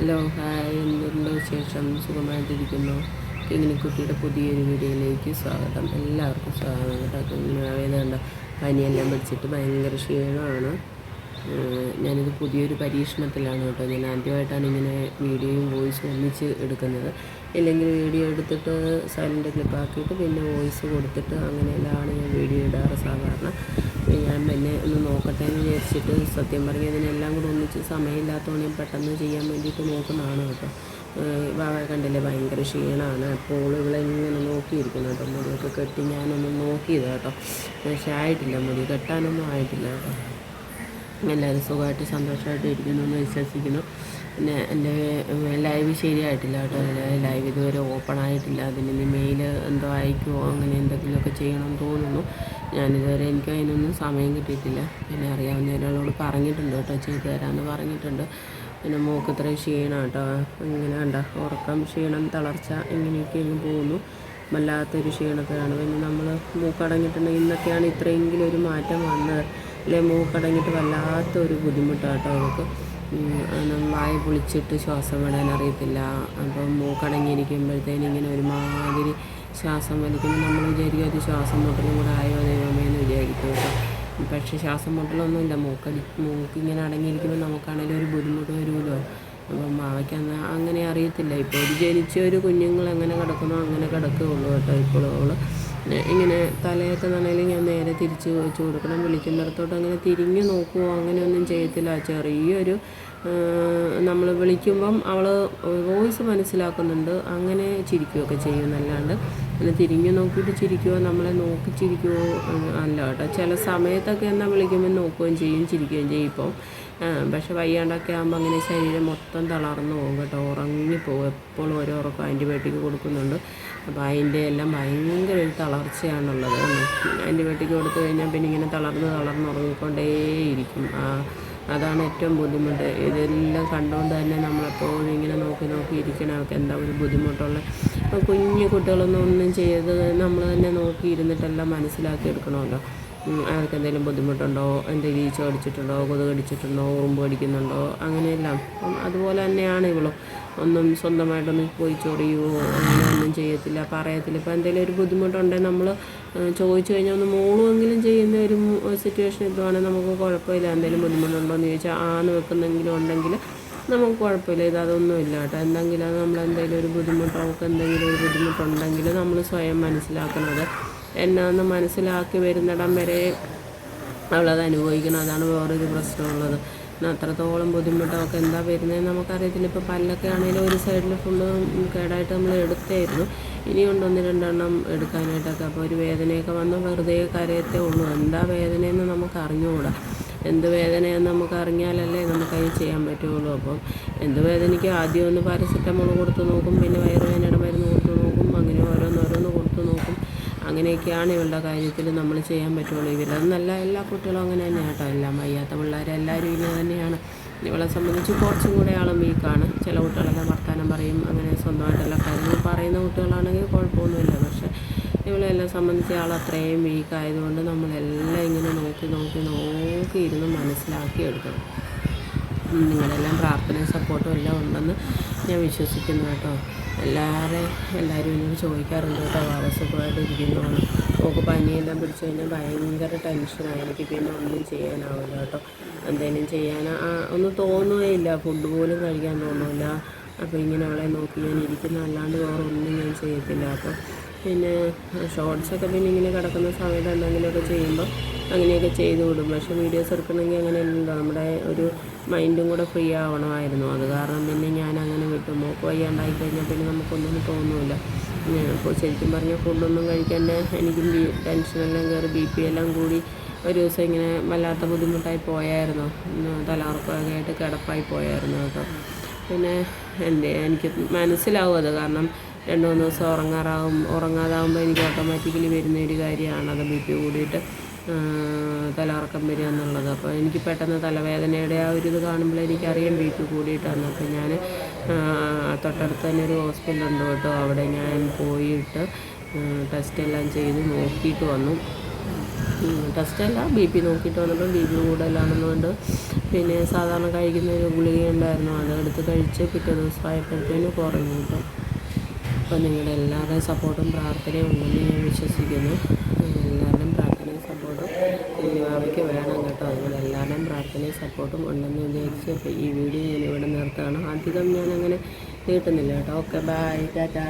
Hello hi എന്തുണ്ട് വിശേഷം? സുഖമായിട്ടിരിക്കുന്നു. കിങ്ങിണിക്കുട്ടിയുടെ പുതിയൊരു വീഡിയോയിലേക്ക് സ്വാഗതം. എല്ലാവർക്കും സ്വാഗതം. കേട്ടോ കിങ്ങിനാവേദന പനിയെല്ലാം പിടിച്ചിട്ട് ഭയങ്കര ക്ഷീണമാണ്. ഞാനിത് പുതിയൊരു പരീക്ഷണത്തിലാണ് കേട്ടോ. ഞാൻ ആദ്യമായിട്ടാണ് ഇങ്ങനെ വീഡിയോയും വോയിസും ഒന്നിച്ച് എടുക്കുന്നത്. ഇല്ലെങ്കിൽ വീഡിയോ എടുത്തിട്ട് സൈലന്റ് ക്ലിപ്പാക്കിയിട്ട് പിന്നെ വോയിസ് കൊടുത്തിട്ട് അങ്ങനെയെല്ലാമാണ് ഞാൻ വീഡിയോ ഇടാറ് സാധാരണ. ഞാൻ പിന്നെ ഒന്ന് നോക്കട്ടെ എന്ന് വിചാരിച്ചിട്ട് സത്യം പറഞ്ഞാൽ ഇതിനെല്ലാം കൂടെ ഒന്നിച്ച് സമയമില്ലാത്തതുകൊണ്ട് ഞാൻ പെട്ടെന്ന് ചെയ്യാൻ വേണ്ടിയിട്ട് നോക്കുന്നതാണ് കേട്ടോ. വാവ കണ്ടില്ലേ ഭയങ്കര ക്ഷീണമാണ് അപ്പോൾ ഇങ്ങനെ നോക്കിയിരിക്കുന്നു കേട്ടോ. മുടിയൊക്കെ കെട്ടി ഞാനൊന്ന് നോക്കിയത് കേട്ടോ. പക്ഷേ ആയിട്ടില്ല മുടി. കെട്ടാനൊന്നും ആയിട്ടില്ല കേട്ടോ. എല്ലാവരും സുഖമായിട്ട് സന്തോഷമായിട്ട് ഇരിക്കുന്നു എന്ന് വിശ്വസിക്കുന്നു. പിന്നെ എന്റെ ലൈവ് ശരിയായിട്ടില്ല കേട്ടോ. ലൈവ് ഇതുവരെ ഓപ്പൺ ആയിട്ടില്ല. അതിന് മെയിൽ എന്തോ അയക്കുമോ അങ്ങനെ എന്തെങ്കിലുമൊക്കെ ചെയ്യണമെന്ന് തോന്നുന്നു. ഞാനിതുവരെ എനിക്ക് അതിനൊന്നും സമയം കിട്ടിയിട്ടില്ല. പിന്നെ അറിയാവുന്ന ഒരാളോട് പറഞ്ഞിട്ടുണ്ട് കേട്ടോ ചെയ്തു തരാമെന്ന് പറഞ്ഞിട്ടുണ്ട്. പിന്നെ മോക്ക് ഇത്രയും ക്ഷീണം കേട്ടോ. ഇങ്ങനെ കണ്ട ഉറക്കം ക്ഷീണം തളർച്ച ഇങ്ങനെയൊക്കെ പോകുന്നു. വല്ലാത്തൊരു ക്ഷീണത്തിലാണ് പിന്നെ നമ്മൾ മൂക്കടങ്ങിയിട്ടുണ്ടെങ്കിൽ ഇന്നൊക്കെയാണ് ഇത്രയെങ്കിലും ഒരു മാറ്റം വന്നത്. അല്ലെ? മൂക്കടങ്ങിയിട്ട് വല്ലാത്തൊരു ബുദ്ധിമുട്ടാട്ടോ അവർക്ക് വായ പൊളിച്ചിട്ട് ശ്വാസം വിടാൻ അറിയത്തില്ല. അപ്പം മൂക്കടങ്ങിയിരിക്കുമ്പോഴത്തേനും ഇങ്ങനെ ഒരുമാതിരി ശ്വാസം വലിക്കുമ്പോൾ നമ്മൾ വിചാരിക്കും അത് ശ്വാസം മുട്ടലും കൂടെ ആയോ ദൈവമേ എന്ന് വിചാരിക്കും കേട്ടോ. പക്ഷേ ശ്വാസം മുട്ടലൊന്നുമില്ല. മൂക്കടി മൂക്കിങ്ങനെ അടങ്ങിയിരിക്കുമ്പോൾ നമുക്കാണെങ്കിലും ഒരു ബുദ്ധിമുട്ട് വരുമല്ലോ. അപ്പം മാവയ്ക്ക് അന്ന് അങ്ങനെ അറിയത്തില്ല. ഇപ്പോൾ ഒരു ജനിച്ച ഒരു കുഞ്ഞുങ്ങൾ എങ്ങനെ കിടക്കുന്നോ അങ്ങനെ കിടക്കുകയുള്ളൂ കേട്ടോ ഇപ്പോൾ അവൾ ഇങ്ങനെ തലയൊക്കെ നനയിൽ ഞാൻ നേരെ തിരിച്ച് വെച്ച് കൊടുക്കണം. വിളിക്കുന്നിടത്തോട്ട് അങ്ങനെ തിരിഞ്ഞ് നോക്കുമോ അങ്ങനെയൊന്നും ചെയ്യത്തില്ല. ചെറിയൊരു നമ്മൾ വിളിക്കുമ്പം അവൾ വോയിസ് മനസ്സിലാക്കുന്നുണ്ട്. അങ്ങനെ ചിരിക്കുകയൊക്കെ ചെയ്യുന്നല്ലാണ്ട് പിന്നെ തിരിഞ്ഞു നോക്കിയിട്ട് ചിരിക്കുമോ നമ്മളെ നോക്കി ചിരിക്കുമോ അല്ല കേട്ടോ. ചില സമയത്തൊക്കെ എന്നാൽ വിളിക്കുമ്പോൾ നോക്കുകയും ചെയ്യും ചിരിക്കുകയും ചെയ്യും ഇപ്പം. പക്ഷെ വയ്യാണ്ടൊക്കെ ആകുമ്പോൾ അങ്ങനെ ശരീരം മൊത്തം തളർന്നു പോകും കേട്ടോ. ഉറങ്ങിപ്പോകും എപ്പോഴും ഓരോ ഉറക്കം ആന്റിബയോട്ടിക് കൊടുക്കുന്നുണ്ട്. അപ്പോൾ അതിന്റെ എല്ലാം ഭയങ്കര ഒരു തളർച്ചയാണുള്ളത്. ആന്റിബയോട്ടിക് കൊടുത്തു കഴിഞ്ഞാൽ പിന്നെ ഇങ്ങനെ തളർന്ന് തളർന്ന് ഉറങ്ങിക്കൊണ്ടേയിരിക്കും. അതാണ് ഏറ്റവും ബുദ്ധിമുട്ട്. ഇതെല്ലാം കണ്ടുകൊണ്ട് തന്നെ നമ്മളെപ്പോഴും ഇങ്ങനെ നോക്കി നോക്കി ഇരിക്കണം അവർക്ക് എന്താ ഒരു ബുദ്ധിമുട്ടുള്ള കുഞ്ഞു കുട്ടികളൊന്നും ഒന്നും ചെയ്ത് നമ്മൾ തന്നെ നോക്കി ഇരുന്നിട്ടെല്ലാം മനസ്സിലാക്കി എടുക്കണമല്ലോ. അവർക്ക് എന്തെങ്കിലും ബുദ്ധിമുട്ടുണ്ടോ? എന്തെങ്കിലും ഈച്ച കടിച്ചിട്ടുണ്ടോ കൊതുക് കടിച്ചിട്ടുണ്ടോ ഉറുമ്പ് കടിക്കുന്നുണ്ടോ? അങ്ങനെയെല്ലാം. അതുപോലെ തന്നെയാണ് ഇവളും. ഒന്നും സ്വന്തമായിട്ടൊന്നും പോയി ചൊറിയുവോ അങ്ങനെ ഒന്നും ചെയ്യത്തില്ല പറയത്തില്ല. ഇപ്പോൾ എന്തെങ്കിലും ഒരു ബുദ്ധിമുട്ടുണ്ടെങ്കിൽ നമ്മൾ ചോദിച്ചു കഴിഞ്ഞാൽ ഒന്ന് മോളുമെങ്കിലും ചെയ്യുന്ന ഒരു സിറ്റുവേഷൻ ഇതുവാണെങ്കിൽ നമുക്ക് കുഴപ്പമില്ല. എന്തെങ്കിലും ബുദ്ധിമുട്ടുണ്ടോ എന്ന് ചോദിച്ചാൽ ആന്ന് വെക്കുന്നെങ്കിലും ഉണ്ടെങ്കിൽ നമുക്ക് കുഴപ്പമില്ല. ഇത് അതൊന്നുമില്ല കേട്ടോ. എന്തെങ്കിലും അത് നമ്മൾ എന്തെങ്കിലും ഒരു ബുദ്ധിമുട്ടോ നമുക്ക് എന്തെങ്കിലും ഒരു ബുദ്ധിമുട്ടുണ്ടെങ്കിൽ നമ്മൾ സ്വയം മനസ്സിലാക്കണത് എന്നാന്ന് മനസ്സിലാക്കി വരുന്നിടം വരെ അവളത് അനുഭവിക്കണം. അതാണ് വേറൊരു പ്രശ്നമുള്ളത്. അത്രത്തോളം ബുദ്ധിമുട്ടൊക്കെ എന്താ വരുന്നതെന്ന് നമുക്കറിയത്തില്ല. ഇപ്പോൾ പല്ലൊക്കെ ആണെങ്കിലും ഒരു സൈഡിൽ ഫുള്ള് കേടായിട്ട് നമ്മൾ എടുത്തായിരുന്നു. ഇനി ഒന്ന് രണ്ടെണ്ണം എടുക്കാനായിട്ടൊക്കെ. അപ്പോൾ ഒരു വേദനയൊക്കെ വന്ന്. വെറുതെ കരയത്തേ ഉള്ളൂ. എന്താ വേദനയെന്ന് നമുക്ക് അറിഞ്ഞുകൂടാ എന്ത് വേദനയെന്ന് നമുക്ക് അറിഞ്ഞാലല്ലേ നമുക്കത് ചെയ്യാൻ പറ്റുള്ളൂ. അപ്പം എന്ത് വേദനയ്ക്ക് ആദ്യം ഒന്ന് പാരസെറ്റമോൾ കൊടുത്ത് നോക്കും. പിന്നെ വയറുവേദനയുടെ മരുന്ന് കൊടുത്ത് നോക്കും. അങ്ങനെ ഓരോന്നോരോ അങ്ങനെയൊക്കെയാണ് ഇവളുടെ കാര്യത്തിൽ നമ്മൾ ചെയ്യാൻ പറ്റുള്ളൂ. ഇവരെന്നല്ല എല്ലാ കുട്ടികളും അങ്ങനെ തന്നെയാണ് കേട്ടോ. എല്ലാം വയ്യാത്ത പിള്ളേർ എല്ലാവരും ഇങ്ങനെ തന്നെയാണ്. ഇവളെ സംബന്ധിച്ച് കുറച്ചും കൂടെ ആളും വീക്കാണ്. ചില കുട്ടികളെല്ലാം വർത്തമാനം പറയും അങ്ങനെ സ്വന്തമായിട്ടുള്ള കാര്യങ്ങൾ പറയുന്ന കുട്ടികളാണെങ്കിൽ കുഴപ്പമൊന്നുമില്ല. പക്ഷേ ഇവളെല്ലാം സംബന്ധിച്ച് ആൾ അത്രയും വീക്കായതുകൊണ്ട് നമ്മളെല്ലാം ഇങ്ങനെ നോക്കി നോക്കി നോക്കി ഇരുന്ന് മനസ്സിലാക്കി എടുക്കണം. നിങ്ങളെല്ലാം പ്രാർത്ഥനയും സപ്പോർട്ടും എല്ലാം ഉണ്ടെന്ന് ഞാൻ വിശ്വസിക്കുന്നു കേട്ടോ. എല്ലാവരെയും എല്ലാവരും എന്നോട് ചോദിക്കാറുണ്ട് കേട്ടോ വളരെ സുഖമായിട്ട് ഇരിക്കുന്നതാണ് നമുക്ക് പനിയെല്ലാം പിടിച്ചു കഴിഞ്ഞാൽ ഭയങ്കര ടെൻഷനാണ് എനിക്ക് പിന്നെ ഒന്നും ചെയ്യാനാവില്ല കേട്ടോ. എന്തെങ്കിലും ചെയ്യാൻ ഒന്നും തോന്നുകയില്ല. ഫുഡ് പോലും കഴിക്കാൻ തോന്നില്ല അപ്പോൾ ഇങ്ങനെ അവളെ നോക്കി ഞാൻ ഇരിക്കുന്ന. അല്ലാണ്ട് വേറെ ഒന്നും ഞാൻ ചെയ്യത്തില്ല. അപ്പോൾ പിന്നെ ഷോർട്സൊക്കെ പിന്നെ ഇങ്ങനെ കിടക്കുന്ന സമയത്ത് എന്തെങ്കിലുമൊക്കെ ചെയ്യുമ്പോൾ അങ്ങനെയൊക്കെ ചെയ്തു വിടും. പക്ഷേ വീഡിയോസ് എടുക്കണമെങ്കിൽ അങ്ങനെ അല്ലല്ലോ നമ്മുടെ ഒരു മൈൻഡും കൂടെ ഫ്രീ ആവണമായിരുന്നു. അത് കാരണം പിന്നെ ഞാൻ അങ്ങനെ വിട്ടു. മോക്ക് വയ്യാണ്ടായി കഴിഞ്ഞാൽ പിന്നെ നമുക്കൊന്നും തോന്നില്ല അപ്പോൾ ശരിക്കും പറഞ്ഞാൽ ഫുഡൊന്നും കഴിക്കാണ്ട് എനിക്കും ബി ടെൻഷനെല്ലാം കയറി ബി പി എല്ലാം കൂടി ഒരു ദിവസം ഇങ്ങനെ വല്ലാത്ത ബുദ്ധിമുട്ടായി പോയായിരുന്നു. തലകറക്കമൊക്കെ ആയിട്ട് കിടപ്പായി പോയായിരുന്നു. കേട്ടോ പിന്നെ എന്റെ എനിക്ക് മനസ്സിലാവും അത് കാരണം രണ്ട് മൂന്ന് ദിവസം ഉറങ്ങാറാവും ഉറങ്ങാതാവുമ്പോൾ എനിക്ക് ഓട്ടോമാറ്റിക്കലി വരുന്ന ഒരു കാര്യമാണ് അത് ബി പി കൂടിയിട്ട് തലകറക്കം വരിക എന്നുള്ളത്. അപ്പോൾ എനിക്ക് പെട്ടെന്ന് തലവേദനയുടെ ആ ഒരു ഇത് കാണുമ്പോൾ എനിക്കറിയാം ബി പി കൂടിയിട്ടാണ് അപ്പോൾ ഞാൻ തൊട്ടടുത്ത് തന്നെ ഒരു ഹോസ്പിറ്റൽ ഉണ്ട് കേട്ടോ. അവിടെ ഞാൻ പോയിട്ട് ടെസ്റ്റ് എല്ലാം ചെയ്ത് നോക്കിയിട്ട് വന്നു. ടെസ്റ്റ് അല്ല ബി പി നോക്കിയിട്ട് വന്നപ്പോൾ ബി പി കൂടുതലാണെന്നുകൊണ്ട് പിന്നെ സാധാരണ കഴിക്കുന്ന ഒരു ഗുളിക ഉണ്ടായിരുന്നു. അതെടുത്ത് കഴിച്ച് പിറ്റേ ദിവസമായപ്പോഴത്തേന് കുറഞ്ഞു കേട്ടോ. അപ്പോൾ നിങ്ങളുടെ എല്ലാവരുടെയും സപ്പോർട്ടും പ്രാർത്ഥനയും ഉണ്ടെന്ന് ഞാൻ വിശ്വസിക്കുന്നു. എല്ലാവരുടെയും പ്രാർത്ഥനയും സപ്പോർട്ടും അവയ്ക്ക് വേണം കേട്ടോ. അതുപോലെ എല്ലാവരുടെയും പ്രാർത്ഥനയും സപ്പോർട്ടും ഉണ്ടെന്ന് വിചാരിച്ച് ഈ വീഡിയോ ഞാൻ ഇവിടെ നിർത്തുകയാണ്. അധികം ഞാനങ്ങനെ അങ്ങനെ നീട്ടുന്നില്ല കേട്ടോ. Okay bye Tata